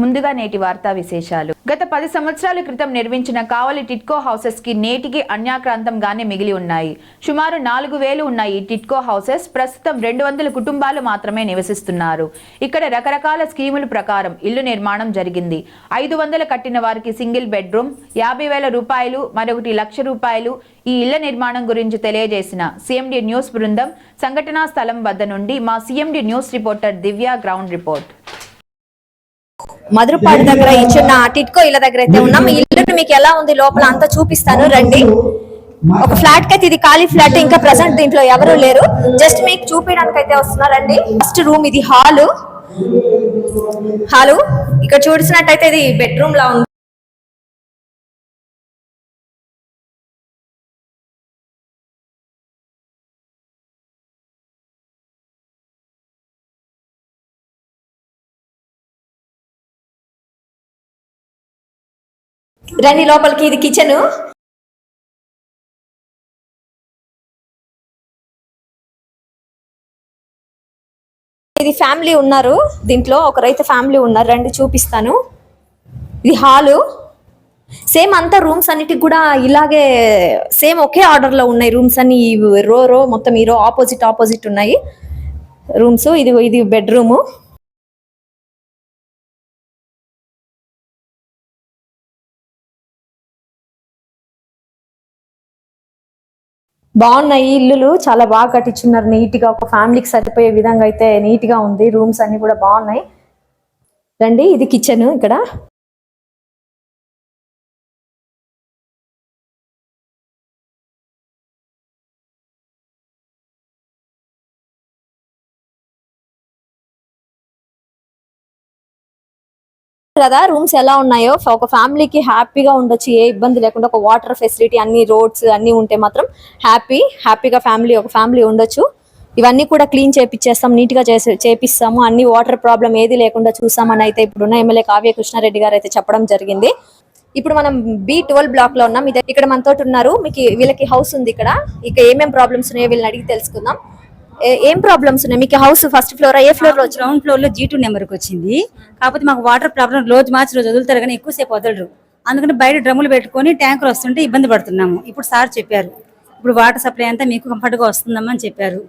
ముందుగా నేటి వార్తా విశేషాలు. గత పది సంవత్సరాల క్రితం నిర్మించిన కావలి టిట్కో హౌసెస్కి నేటికి అన్యాక్రాంతంగానే మిగిలి ఉన్నాయి. సుమారు నాలుగు వేలు ఉన్న ఈ టిట్కో హౌసెస్ ప్రస్తుతం రెండు వందల కుటుంబాలు మాత్రమే నివసిస్తున్నారు. ఇక్కడ రకరకాల స్కీముల ప్రకారం ఇల్లు నిర్మాణం జరిగింది. ఐదు వందలు కట్టిన వారికి సింగిల్ బెడ్రూమ్ యాభై వేల రూపాయలు మరొకటి లక్ష రూపాయలు ఈ ఇళ్ళ నిర్మాణం గురించి తెలియజేసిన సిఎండి న్యూస్ బృందం సంఘటనా స్థలం వద్ద నుండి మా CMD news reporter Divya ground report. Madhurapadu దగ్గర ఇచ్చిన టిట్కో ఇళ్ళ దగ్గర అయితే ఉన్నాం. ఈ ఇల్లు మీకు ఎలా ఉంది లోపల అంతా చూపిస్తాను. రండి. ఒక ఫ్లాట్కి అయితే ఇది ఖాళీ ఫ్లాట్ ఇంకా ప్రెసెంట్ దీంట్లో ఎవరు లేరు. జస్ట్ మీకు చూపించడానికి అయితే వస్తున్నారండి ఫస్ట్ రూమ్ ఇది హాలు. హాలు. ఇక్కడ చూసినట్టయితే ఇది బెడ్రూమ్ లా ఉంది. రండి లోపలికి ఇది కిచెన్ ఇది ఫ్యామిలీ ఉన్నారు. దీంట్లో ఒకరైతే ఫ్యామిలీ ఉన్నారు. రండి చూపిస్తాను. ఇది హాలు సేమ్ అంతా రూమ్స్ అన్నిటికి కూడా ఇలాగే సేమ్ ఒకే ఆర్డర్లో ఉన్నాయి. రూమ్స్ అన్ని ఈ రో రో మొత్తం ఈ రో ఆపోజిట్ ఆపోజిట్ ఉన్నాయి. రూమ్స్ ఇది ఇది బెడ్రూము బాగున్నాయి. ఇల్లులు చాలా బాగా కట్టించున్నారు. నీట్గా ఒక ఫ్యామిలీకి సరిపోయే విధంగా అయితే నీట్గా ఉంది. రూమ్స్ అన్ని కూడా బాగున్నాయి. రండి ఇది కిచెన్ ఇక్కడ. కదా రూమ్స్ ఎలా ఉన్నాయో ఒక ఫ్యామిలీకి హ్యాపీగా ఉండొచ్చు ఏ ఇబ్బంది లేకుండా ఒక వాటర్ ఫెసిలిటీ అన్ని రోడ్స్ అన్ని ఉంటే మాత్రం హ్యాపీ హ్యాపీగా ఫ్యామిలీ ఒక ఫ్యామిలీ ఉండొచ్చు. ఇవన్నీ కూడా క్లీన్ చేపిచ్చేస్తాం నీట్గా చేసి చేపిస్తాము. అన్ని వాటర్ ప్రాబ్లం ఏది లేకుండా చూసామని అయితే ఇప్పుడున్న ఎమ్మెల్యే కావ్య కృష్ణారెడ్డి గారు అయితే చెప్పడం జరిగింది. ఇప్పుడు మనం బి ట్వెల్వ్ బ్లాక్లో ఉన్నాం. ఇది ఇక్కడ మనతో ఉన్నారు. మీకు వీళ్ళకి హౌస్ ఉంది ఇక్కడ. ఇక ఏమేం ప్రాబ్లమ్స్ ఉన్నాయో వీళ్ళని అడిగి తెలుసుకుందాం. ఏ- ప్రాబ్లమ్స్ ఉన్నాయి? మీకు హౌస్ ఫస్ట్ ఫ్లోర్ ఏ ఫ్లోర్లో గ్రౌండ్ ఫ్లోర్లో జీ టూ నెంబర్కి వచ్చింది. కాకపోతే మాకు వాటర్ ప్రాబ్లం రోజు మార్చి రోజు వదులుతారు కానీ ఎక్కువసేపు వదలరు. అందుకని బయట డ్రమ్ములు పెట్టుకొని ట్యాంకర్ వస్తుంటే ఇబ్బంది పడుతున్నాము. ఇప్పుడు సార్ చెప్పారు. ఇప్పుడు వాటర్ సప్లై అంతా మీకు కంఫర్ట్గా వస్తుందమ్మని చెప్పారు.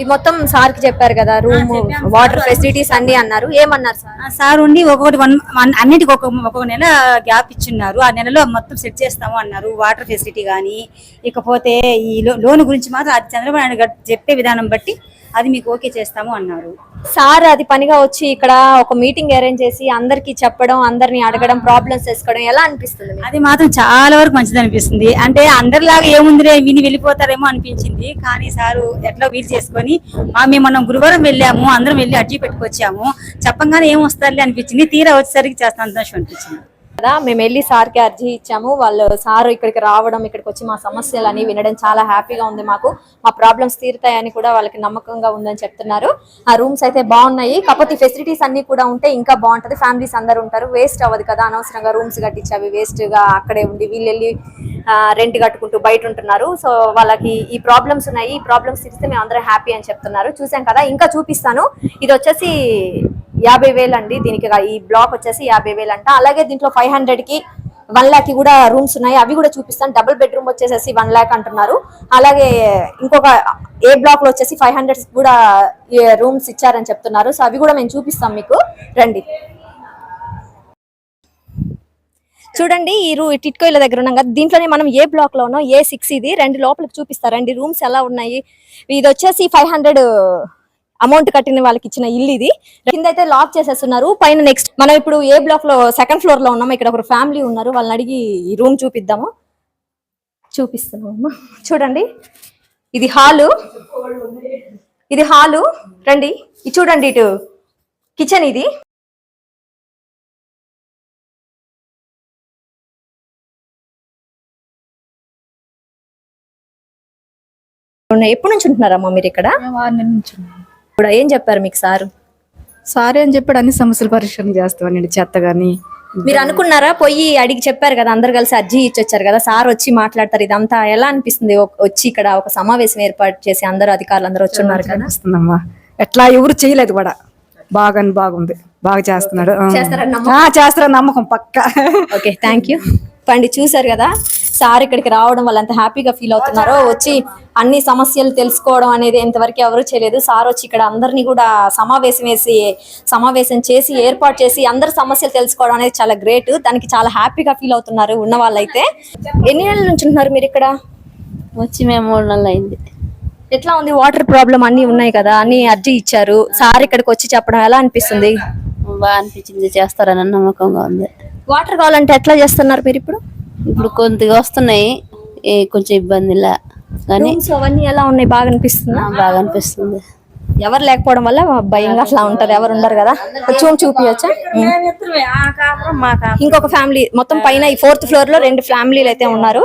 ఇది మొత్తం సార్కి చెప్పారు కదా రూమ్. వాటర్ ఫెసిలిటీస్ అన్ని అన్నారు. ఏమన్నారు సార్? సార్ ఉండి ఒక్కొక్కటి వన్ అన్నిటికి ఒక ఒక్కొక్క నెల గ్యాప్ ఇచ్చున్నారు. ఆ నెలలో మొత్తం సెట్ చేస్తాము అన్నారు. వాటర్ ఫెసిలిటీ కానీ ఇకపోతే ఈ లోన్ గురించి మాత్రం అది చంద్రబాబు నాయుడు గారు చెప్పే విధానం బట్టి అది మీకు ఓకే చేస్తాము అన్నారు. సార్ అది పనిగా వచ్చి ఇక్కడ ఒక మీటింగ్ అరేంజ్ చేసి అందరికి చెప్పడం అందరిని అడగడం ప్రాబ్లమ్స్ తెలుసుకోవడం ఎలా అనిపిస్తుంది? అది మాత్రం చాలా వరకు మంచిది అనిపిస్తుంది. అంటే అందరిలాగా ఏముందిరే విని వెళ్ళిపోతారేమో అనిపించింది. కానీ సారు ఎట్లా వీలు చేసుకొని మా మేము మనం గురువారం వెళ్ళాము అందరం వెళ్ళి అర్జీ పెట్టుకొచ్చాము. చెప్పంగానే ఏం వస్తారులే అనిపించింది. తీరా వచ్చేసరికి చేస్తా సంతోషం అనిపించింది. కదా? మేము వెళ్ళి సార్కి అర్జీ ఇచ్చాము. వాళ్ళు సార్ ఇక్కడికి రావడం ఇక్కడికి వచ్చి మా సమస్యలు అని వినడం చాలా హ్యాపీగా ఉంది మాకు. మా ప్రాబ్లమ్స్ తీరుతాయని కూడా వాళ్ళకి నమ్మకంగా ఉందని చెప్తున్నారు. ఆ రూమ్స్ అయితే బాగున్నాయి. కాకపోతే ఫెసిలిటీస్ అన్ని కూడా ఉంటే ఇంకా బాగుంటది. ఫ్యామిలీస్ అందరు ఉంటారు. వేస్ట్ అవ్వదు కదా? అనవసరంగా రూమ్స్ కట్టించి అవి వేస్ట్గా అక్కడే ఉండి వీళ్ళు వెళ్ళి రెంట్ కట్టుకుంటూ బయట ఉంటున్నారు. సో వాళ్ళకి ఈ ప్రాబ్లమ్స్ ఉన్నాయి. ఈ ప్రాబ్లమ్స్ తీరిస్తే మేము అందరం హ్యాపీ అని చెప్తున్నారు. చూసాం కదా? ఇంకా చూపిస్తాను. ఇది వచ్చేసి యాభై వేలు అండి. దీనికి ఈ బ్లాక్ వచ్చేసి యాభై వేలు అంట. అలాగే దీంట్లో ఫైవ్ హండ్రెడ్కి వన్ ల్యాక్ కూడా రూమ్స్ ఉన్నాయి. అవి కూడా చూపిస్తాను. డబుల్ బెడ్రూమ్ వచ్చేసేసి వన్ ల్యాక్ అంటున్నారు. అలాగే ఇంకొక ఏ బ్లాక్లో వచ్చేసి ఫైవ్ హండ్రెడ్ కూడా రూమ్స్ ఇచ్చారని చెప్తున్నారు. సో అవి కూడా మేము చూపిస్తాం మీకు. రండి. చూడండి ఈ రూ టిట్కో ఇళ్ళ దగ్గర ఉన్నాం కదా. దీంట్లోనే మనం ఏ బ్లాక్లో ఉన్నాం? ఏ సిక్స్ ఇది. రెండు లోపలికి చూపిస్తారండి రూమ్స్ ఎలా ఉన్నాయి? ఇది వచ్చేసి ఫైవ్ హండ్రెడ్ అమౌంట్ కట్టిన వాళ్ళకి ఇచ్చిన ఇల్లు ఇది. కింద అయితే లాక్ చేసేస్తున్నారు. పైన నెక్స్ట్ మనం ఇప్పుడు ఏ బ్లాక్లో సెకండ్ ఫ్లోర్లో ఉన్నాము ఇక్కడ ఒక ఫ్యామిలీ ఉన్నారు. వాళ్ళని అడిగి ఈ రూమ్ చూపిద్దాము. చూపిస్తున్నాము చూడండి. ఇది హాలు. ఇది హాలు. రండి. ఇది చూడండి ఇటు. కిచెన్ ఇది. ఎప్పటి నుంచి ఉంటున్నారమ్మా మీరు ఇక్కడ? ఇప్పుడు ఏం చెప్పారు మీకు సార్? సారీ అని చెప్పాడు అన్ని సమస్యలు పరిష్కారం చేస్తామని చెత్త గాని మీరు అనుకున్నారా? పోయి అడిగి చెప్పారు కదా అందరు కలిసి అర్జీ ఇచ్చి వచ్చారు కదా సార్ వచ్చి మాట్లాడతారు ఇదంతా ఎలా అనిపిస్తుంది? వచ్చి ఇక్కడ ఒక సమావేశం ఏర్పాటు చేసి అందరు అధికారులు అందరూ వచ్చి ఉన్నారు కదా. అనిపిస్తుందమ్మా. ఎట్లా ఎవరు చేయలేదు కూడా. బాగా బాగుంది. బాగా చేస్తున్నాడు. చేస్తారని నమ్మకం. పక్క. ఓకే థ్యాంక్ యూ పండి చూసారు కదా సార్ ఇక్కడికి రావడం వల్ల ఎంత హ్యాపీగా ఫీల్ అవుతున్నారో వచ్చి అన్ని సమస్యలు తెలుసుకోవడం అనేది ఎంతవరకు ఎవరు చేయలేదు. సార్ వచ్చి ఇక్కడ అందరినీ కూడా సమావేశం వేసి సమావేశం చేసి ఏర్పాటు చేసి అందరి సమస్యలు తెలుసుకోవడం అనేది చాలా గ్రేట్. దానికి చాలా హ్యాపీగా ఫీల్ అవుతున్నారు ఉన్న వాళ్ళైతే. ఎన్ని నెలల నుంచి ఉంటున్నారు మీరు ఇక్కడ? వచ్చి మేము మూడు నెలలు అయింది. ఎట్లా ఉంది? వాటర్ ప్రాబ్లం అన్ని ఉన్నాయి కదా అన్ని అర్జీ ఇచ్చారు. సార్ ఇక్కడికి వచ్చి చెప్పడం ఎలా అనిపిస్తుంది? బాగా అనిపించింది చేస్తారని నమ్మకంగా ఉంది. వాటర్ కావాలంటే ఎట్లా చేస్తున్నారు మీరు ఇప్పుడు? ఇప్పుడు కొద్దిగా వస్తున్నాయి. ఏ కొంచెం ఇబ్బందిలా. కానీ అవన్నీ ఎలా ఉన్నాయి? బాగా అనిపిస్తుందా? బాగా అనిపిస్తుంది. ఎవరు లేకపోవడం వల్ల భయంగా అట్లా ఉంటారు. ఎవరు ఉండరు కదా. కొంచెం చూపించచ్చా ఇంకొక ఫ్యామిలీ మొత్తం పైన ఈ ఫోర్త్ ఫ్లోర్లో రెండు ఫ్యామిలీలు అయితే ఉన్నారు.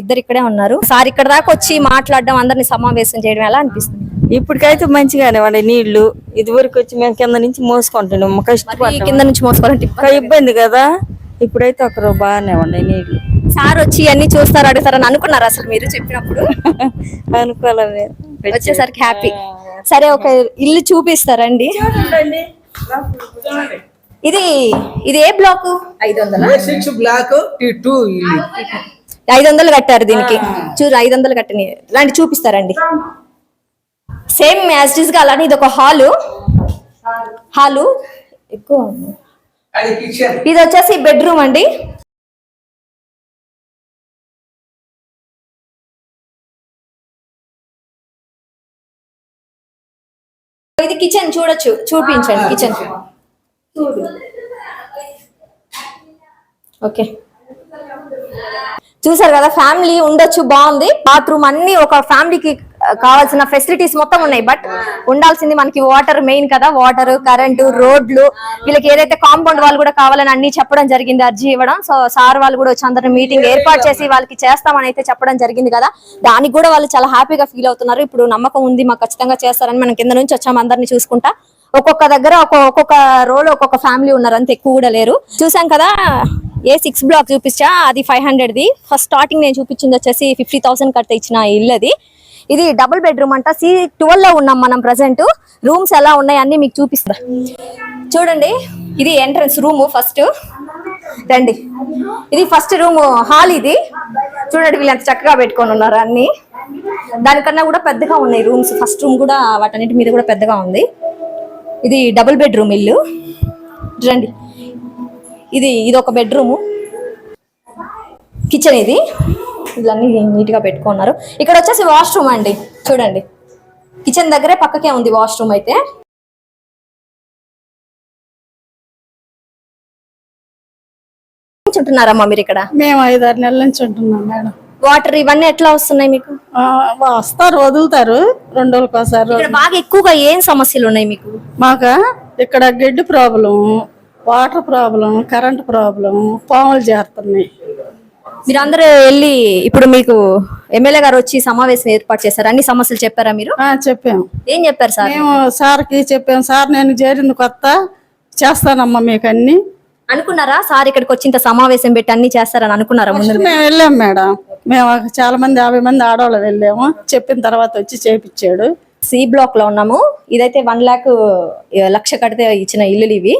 ఇద్దరు ఇక్కడే ఉన్నారు. సార్ ఇక్కడ దాకా వచ్చి మాట్లాడడం అందరిని సమావేశం చేయడం ఎలా అనిపిస్తుంది? ఇప్పటికైతే మంచిగానే వాడి నీళ్ళు ఇది వరకు వచ్చి మేము కింద నుంచి మోసుకుంటున్నాం. ఈ కష్టపడ్డాం కింద నుంచి మోసుకోవాలంటే ఇబ్బంది కదా. ఇప్పుడైతే ఒకరు బాగానే ఉన్నాయి నీళ్ళు. సార్ వచ్చి అన్ని చూస్తారు అడుగుతారని అనుకున్నారు అసలు మీరు చెప్పినప్పుడు? అనుకోలే మేము. వచ్చేసరికి హ్యాపీ సరే ఒక ఇల్లు చూపిస్తారండి. ఇది ఇది ఏ బ్లాక్? ఐదు వందల బ్లాక్? టూ ఐదు వందలు కట్టారు దీనికి. చూడు ఐదు వందలు కట్టిన ఇలాంటి చూపిస్తారండి. సేమ్ యాజ్ ఇస్గా అలానే ఇది ఒక హాలు. హాలు. ఎక్కువ ఉంది. అది కిచెన్ ఇది వచ్చేసి బెడ్రూమ్ అండి. ఇది కిచెన్ చూడొచ్చు చూపించండి కిచెన్ ఓకే. చూసారు కదా ఫ్యామిలీ ఉండొచ్చు బాగుంది. బాత్రూమ్ అన్ని ఒక ఫ్యామిలీకి కావాల్సిన ఫెసిలిటీస్ మొత్తం ఉన్నాయి. బట్ ఉండాల్సింది మనకి వాటర్ మెయిన్ కదా. వాటర్ కరెంటు రోడ్లు వీళ్ళకి ఏదైతే కాంపౌండ్ వాళ్ళు కూడా కావాలని అన్ని చెప్పడం జరిగింది అర్జీ ఇవ్వడం. సో సార్ వాళ్ళు కూడా వచ్చి అందరిని మీటింగ్ ఏర్పాటు చేసి వాళ్ళకి చేస్తామని అయితే చెప్పడం జరిగింది కదా. దానికి కూడా వాళ్ళు చాలా హ్యాపీగా ఫీల్ అవుతున్నారు. ఇప్పుడు నమ్మకం ఉంది మాకు ఖచ్చితంగా చేస్తారని మనం కింద నుంచి వచ్చాము అందరిని చూసుకుంటా. ఒక్కొక్క దగ్గర ఒక్కొక్క ఒక్కొక్క రోల్ ఒక్కొక్క ఫ్యామిలీ ఉన్నారు. అంత ఎక్కువ కూడా లేరు. చూసాం కదా ఏ సిక్స్ బ్లాక్ చూపించా? అది ఫైవ్ హండ్రెడ్ ది. ఫస్ట్ స్టార్టింగ్ నేను చూపించింది వచ్చేసి ఫిఫ్టీ థౌసండ్ కడితే ఇచ్చిన ఇల్లు అది. ఇది డబుల్ బెడ్రూమ్ అంట. సి ట్వెల్వ్లో ఉన్నాం మనం ప్రజెంట్ రూమ్స్ ఎలా ఉన్నాయి అన్ని మీకు చూపిస్తా. చూడండి ఇది ఎంట్రన్స్ రూమ్ ఫస్ట్ రండి. ఇది ఫస్ట్ రూమ్ హాల్ ఇది. చూడండి వీళ్ళు ఎంత చక్కగా పెట్టుకొని ఉన్నారు అన్ని. దానికన్నా కూడా పెద్దగా ఉన్నాయి రూమ్స్. ఫస్ట్ రూమ్ కూడా వాటన్నిటి మీద కూడా పెద్దగా ఉంది. ఇది డబుల్ బెడ్రూమ్ ఇల్లు. రండి ఇది ఇది ఒక బెడ్రూము. కిచెన్ ఇది. ఇవన్నీ నీట్గా పెట్టుకున్నారు. ఇక్కడ వచ్చేసి వాష్రూమ్ అండి. చూడండి. కిచెన్ దగ్గరే పక్కకే ఉంది వాష్రూమ్ అయితే. ఉంటున్నారమ్మా మీరు ఇక్కడ? మేము ఐదారు నెలల నుంచి ఉంటున్నాం మేడం. వాటర్ ఇవన్నీ ఎట్లా వస్తున్నాయి మీకు? వస్తారు వదులుతారు. రెండు రోజులకు ఒకసారి ఇక్కడ బాగా ఎక్కువగా ఏం సమస్యలు ఉన్నాయి మీకు? మాకు? ఇక్కడ గడ్డి problem water problem current problem పాములు చేరుతున్నాయి మీరు అందరూ వెళ్ళి ఇప్పుడు మీకు ఎమ్మెల్యే గారు వచ్చి సమావేశం ఏర్పాటు చేశారు. అన్ని సమస్యలు చెప్పారా మీరు? చెప్పాము ఏం చెప్పారు సార్? మేము సార్కి చెప్పాము సార్ నేను చేరింది కొత్త చేస్తానమ్మా మీకు అన్ని అనుకున్నారా? సార్ ఇక్కడికి వచ్చి ఇంత సమావేశం పెట్టి అన్ని చేస్తారని అనుకున్నారా ముందు మేము వెళ్ళాం మేడం. మేము చాలా మంది యాభై మంది ఆడవాళ్ళు వెళ్ళాము. చెప్పిన తర్వాత వచ్చి చేపించాడు. సి బ్లాక్లో ఉన్నాము. ఇదైతే వన్ లాక్ లక్ష కడితే ఇచ్చిన ఇల్లులు ఇవి.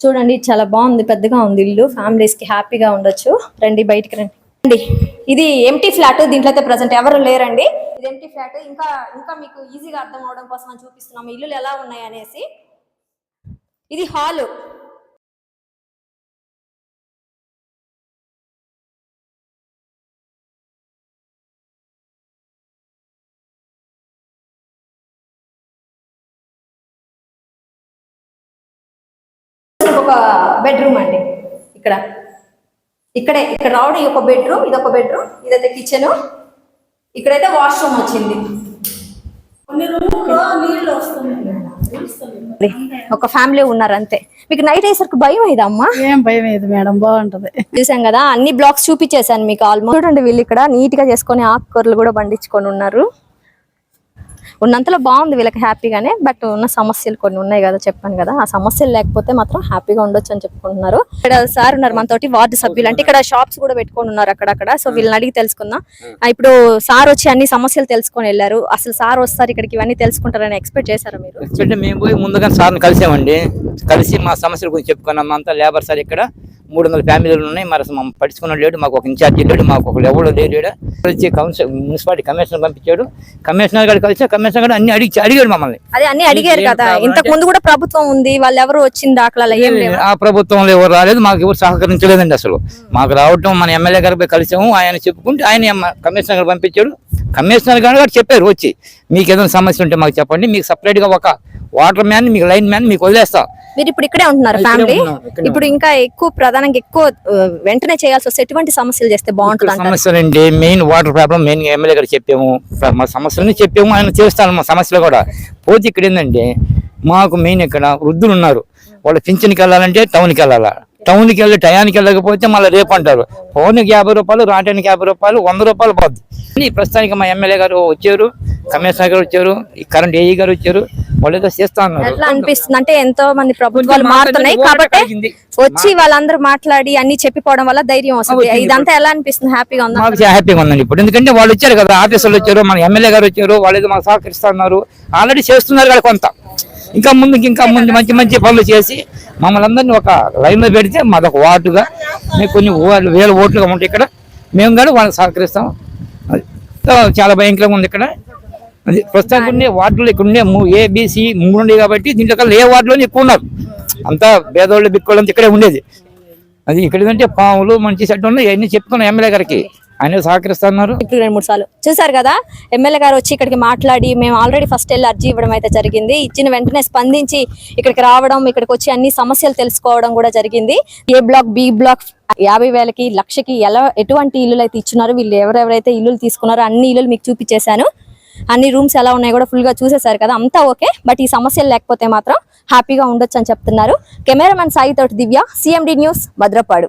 చూడండి చాలా బాగుంది పెద్దగా ఉంది ఇల్లు. ఫ్యామిలీస్కి హ్యాపీగా ఉండొచ్చు. రండి బయటికి రండి. అండి. ఇది ఎంటీ ఫ్లాట్ దీంట్లో అయితే ప్రజెంట్ ఎవరు లేరండి? ఇది ఎంటీ ఫ్లాట్ ఇంకా ఇంకా మీకు ఈజీగా అర్థం అవడం కోసం మనం చూపిస్తున్నాము ఇల్లులు ఎలా ఉన్నాయి అనేసి. ఇది హాలు ఒక బెడ్రూమ్ అండి. ఇక్కడ. ఇక్కడే ఇక్కడ రావడం ఈ ఒక బెడ్రూమ్ ఇది ఒక బెడ్రూమ్ ఇదైతే కిచెన్ ఇక్కడైతే వాష్రూమ్ వచ్చింది. ఒక ఫ్యామిలీ ఉన్నారు అంతే. మీకు నైట్ అయ్యేసరికి భయం అయిందా అమ్మా? ఏం భయం లేదు మేడం బాగుంటది. చూసాం కదా అన్ని బ్లాక్స్ చూపించేశాను మీకు ఆల్మోస్ట్ చూడండి వీళ్ళు ఇక్కడ నీట్గా చేసుకొని ఆకుకూరలు కూడా పండించుకొని ఉన్నారు. ఉన్నంతలో బాగుంది వీళ్ళకి హ్యాపీగానే బట్ ఉన్న సమస్యలు కొన్ని ఉన్నాయి కదా చెప్పాను కదా. ఆ సమస్యలు లేకపోతే మాత్రం హ్యాపీగా ఉండొచ్చు అని చెప్పుకుంటున్నారు. ఇక్కడ సార్ ఉన్నారు మనతోటి వార్డు సభ్యులు. అంటే ఇక్కడ షాప్స్ కూడా పెట్టుకొని ఉన్నారు అక్కడక్కడ. సో వీళ్ళని అడిగి తెలుసుకుందాం. ఇప్పుడు సార్ వచ్చి అన్ని సమస్యలు తెలుసుకొని వెళ్ళారు. అసలు సార్ వస్తారు ఇక్కడికి ఇవన్నీ తెలుసుకుంటారని ఎక్స్పెక్ట్ చేశారా మీరు? మేము పోయి ముందుగా సార్ని కలిసామండి. కలిసి మా సమస్యల గురించి చెప్పుకున్నాం. అంతా లేబర్ సార్ ఇక్కడ. మూడు వందల ఫ్యామిలీలు ఉన్నాయి. మరి మమ్మల్ని పట్టించుకున్న లేడు మాకు ఒక ఇన్ఛార్జి లేడు మాకు ఒక ఎవరు లేడు. వచ్చి కౌన్సిల్ మున్సిపాలిటీ కమిషనర్ పంపించాడు. కమిషనర్ గారు కలిసి కమిషనర్ గారు అన్ని అడిగి అడిగాడు మమ్మల్ని. అదే అన్ని అడిగారు కదా. ఇంతకు ముందు కూడా ప్రభుత్వం ఉంది వాళ్ళు ఎవరు దాఖలాలు ఏం లేవు? ఆ ప్రభుత్వంలో ఎవరు రాలేదు మాకు ఎవరు సహకరించలేదండి అసలు. మాకు రావటం మన ఎమ్మెల్యే గారు కలిసాము ఆయన చెప్పుకుంటే ఆయన కమిషనర్ గారు పంపించాడు. కమిషనర్ గారు చెప్పారు వచ్చి మీకు ఏదైనా సమస్య ఉంటే మాకు చెప్పండి. మీకు సపరేట్గా ఒక వాటర్ మ్యాన్ మీకు లైన్ మ్యాన్ మీకు వదిలేస్తాం. మీరు ఇప్పుడు ఇక్కడే ఉంటున్నారు ఫ్యామిలీ ఇప్పుడు ఇంకా ఎక్కువ ప్రధానంగా ఎక్కువ వెంటనే చేయాల్సి వస్తే ఎటువంటి సమస్యలు చేస్తే బాగుంటుంది సమస్యలు అండి main water problem main MLA గారు చెప్పాము. మా సమస్యలని చెప్పాము ఆయన చేస్తాను మా సమస్యలు కూడా. పోతే ఇక్కడ ఏంటంటే మాకు మెయిన్ ఇక్కడ వృద్ధులు ఉన్నారు. వాళ్ళు పింఛన్కి వెళ్ళాలంటే టౌన్కి వెళ్ళాలా? టౌన్కి వెళ్ళి టయానికి వెళ్ళకపోతే మళ్ళీ రేపు అంటారు. ఫోన్కి యాభై రూపాయలు రావడానికి యాభై రూపాయలు వంద రూపాయలు పోద్ది. ప్రస్తుతానికి మా ఎమ్మెల్యే గారు వచ్చారు కమిషనర్ గారు వచ్చారు ఈ కరెంట్ ఏఈ గారు వచ్చారు వాళ్ళు చేస్తా ఎట్లా అనిపిస్తుంది? అంటే ఎంతో మంది ప్రభుత్వాలు మారుతున్నాయి. కాబట్టి. వచ్చి వాళ్ళందరూ మాట్లాడి అన్ని చెప్పిపోవడం వల్ల ధైర్యం వస్తుంది. ఇదంతా ఎలా అనిపిస్తుంది? హ్యాపీగా ఉందా? మాకు చాలా హ్యాపీగా ఉందండి ఇప్పుడు. ఎందుకంటే వాళ్ళు వచ్చారు కదా ఆఫీసర్లు వచ్చారు మన ఎమ్మెల్యే గారు వచ్చారు వాళ్ళు మాకు సహకరిస్తున్నారు ఆల్రెడీ చేస్తున్నారు కదా కొంత. ఇంకా ముందుకి ఇంకా ముందు మంచి మంచి పనులు చేసి మమ్మల్ని అందరినీ ఒక లైన్లో పెడితే మాదొక వార్డుగా. మేము కొన్ని వేల ఓట్లుగా ఉంటాయి ఇక్కడ. మేము కూడా వాళ్ళకి సహకరిస్తాం. చాలా భయంకరంగా ఉంది ఇక్కడ. అది ప్రస్తుతానికి ఉండే వార్డులు ఇక్కడ ఉండే ఏబిసి మూడు ఉన్నాయి కాబట్టి దీంట్లో కల్లా ఏ వార్డులోనే ఎక్కువ ఉన్నారు అంతా పేదోళ్ళు బిక్కోళ్ళంతా ఇక్కడే ఉండేది. అది ఇక్కడ ఏంటంటే పాములు మంచి చెడ్డ ఉన్నాయి. అవన్నీ చెప్పుకున్నాం ఎమ్మెల్యే గారికి. ఆయన సహకరిస్తున్నారు. ఇప్పుడు రెండు మూడు సార్లు. చూసారు కదా ఎమ్మెల్యే గారు వచ్చి ఇక్కడికి మాట్లాడి మేము ఆల్రెడీ ఫస్ట్ వెళ్ళి అర్జీ ఇవ్వడం అయితే జరిగింది. ఇచ్చిన వెంటనే స్పందించి ఇక్కడికి రావడం ఇక్కడికి వచ్చి అన్ని సమస్యలు తెలుసుకోవడం కూడా జరిగింది. ఏ బ్లాక్ బి బ్లాక్ యాభై వేలకి లక్షకి ఎలా ఎటువంటి ఇల్లులు అయితే ఇచ్చున్నారో వీళ్ళు ఎవరెవరైతే ఇల్లులు తీసుకున్నారో అన్ని ఇల్లులు మీకు చూపించేశాను. అన్ని రూమ్స్ ఎలా ఉన్నాయో కూడా ఫుల్గా చూసేశారు కదా అంతా ఓకే. బట్ ఈ సమస్యలు లేకపోతే మాత్రం హ్యాపీగా ఉండొచ్చు అని చెప్తున్నారు. కెమెరామెన్ సాయి తోటి దివ్య సిఎండి న్యూస్ భద్రపాడు.